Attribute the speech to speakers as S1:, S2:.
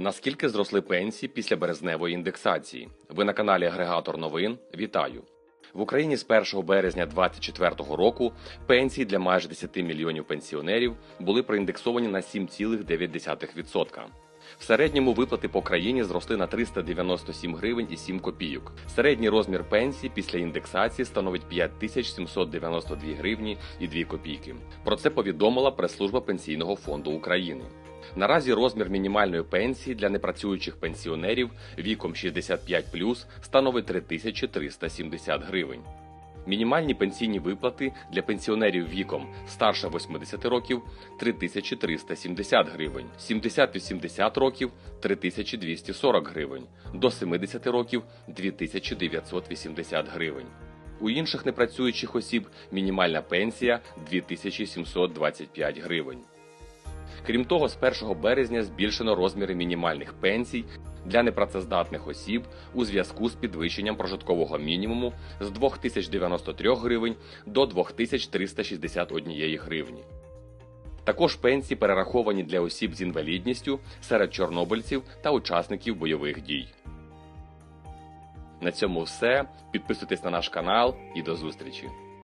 S1: Наскільки зросли пенсії після березневої індексації? Ви на каналі Агрегатор новин. Вітаю! В Україні з 1 березня 2024 року пенсії для майже 10 мільйонів пенсіонерів були проіндексовані на 7,9%. В середньому виплати по країні зросли на 397 гривень і 7 копійок. Середній розмір пенсії після індексації становить 5792 гривні і 2 копійки. Про це повідомила прес-служба Пенсійного фонду України. Наразі розмір мінімальної пенсії для непрацюючих пенсіонерів віком 65+, становить 3370 гривень. Мінімальні пенсійні виплати для пенсіонерів віком старше 80 років 3370 гривень, 70-80 років 3240 гривень, до 70 років 2980 гривень. У інших непрацюючих осіб мінімальна пенсія 2725 гривень. Крім того, з 1 березня збільшено розміри мінімальних пенсій для непрацездатних осіб у зв'язку з підвищенням прожиткового мінімуму з 2093 гривень до 2361 гривні. Також пенсії перераховані для осіб з інвалідністю серед чорнобильців та учасників бойових дій. На цьому все. Підписуйтесь на наш канал і до зустрічі!